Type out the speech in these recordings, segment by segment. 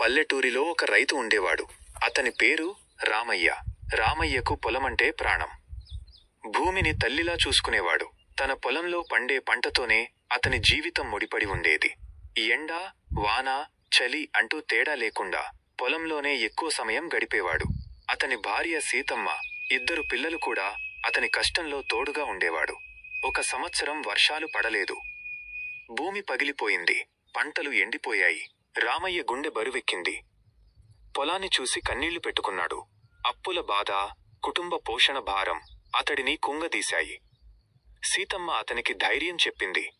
పల్లెటూరిలో ఒక రైతు ఉండేవాడు. అతని పేరు రామయ్య. రామయ్యకు పొలమంటే ప్రాణం. భూమిని తల్లిలా చూసుకునేవాడు. తన పొలంలో పండే పంటతోనే అతని జీవితం ముడిపడి ఉండేది. ఎండ వాన చలి అంటూ తేడా లేకుండా పొలంలోనే ఎక్కువ సమయం గడిపేవాడు. అతని భార్య సీతమ్మ ఇద్దరు పిల్లలు కూడా అతని కష్టంలో తోడుగా ఉండేవాడు. ఒక సంవత్సరం వర్షాలు పడలేదు. భూమి పగిలిపోయింది. పంటలు ఎండిపోయాయి. రామయ్య గుండె బరువెక్కింది. పొలాన్ని చూసి కన్నీళ్ళు పెట్టుకున్నాడు. అప్పుల బాధ కుటుంబ పోషణ భారం అతడిని కుంగదీశాయి. సీతమ్మ అతనికి ధైర్యం చెప్పింది.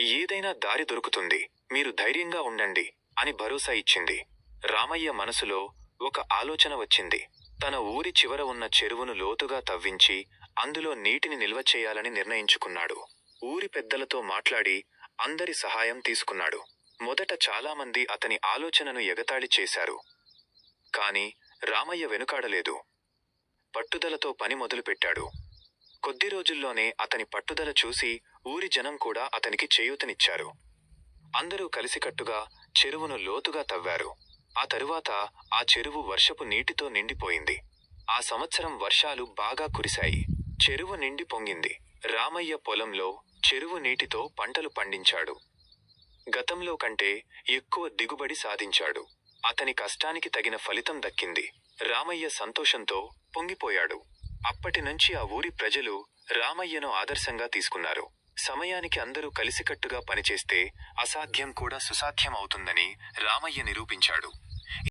ఏదైనా దారి దొరుకుతుంది మీరు ధైర్యంగా ఉండండి అని భరోసా ఇచ్చింది. రామయ్య మనసులో ఒక ఆలోచన వచ్చింది. తన ఊరి చివర ఉన్న చెరువును లోతుగా తవ్వించి అందులో నీటిని నిల్వ చేయాలని నిర్ణయించుకున్నాడు. ఊరి పెద్దలతో మాట్లాడి అందరి సహాయం తీసుకున్నాడు. మొదట చాలామంది అతని ఆలోచనను ఎగతాళి చేశారు. కాని రామయ్య వెనుకాడలేదు. పట్టుదలతో పని మొదలుపెట్టాడు. కొద్ది రోజుల్లోనే అతని పట్టుదల చూసి ఊరి జనం కూడా అతనికి చేయూతనిచ్చారు. అందరూ కలిసికట్టుగా చెరువును లోతుగా తవ్వారు. ఆ తరువాత ఆ చెరువు వర్షపు నీటితో నిండిపోయింది. ఆ సంవత్సరం వర్షాలు బాగా కురిశాయి. చెరువు నిండి పొంగింది. రామయ్య పొలంలో చెరువు నీటితో పంటలు పండించాడు. గతంలో కంటే ఎక్కువ దిగుబడి సాధించాడు. అతని కష్టానికి తగిన ఫలితం దక్కింది. రామయ్య సంతోషంతో పొంగిపోయాడు. అప్పటి నుంచి ఆ ఊరి ప్రజలు రామయ్యను ఆదర్శంగా తీసుకున్నారు. సమయానికి అందరూ కలిసికట్టుగా పనిచేస్తే అసాధ్యం కూడా సుసాధ్యం అవుతుందని రామయ్య నిరూపించాడు.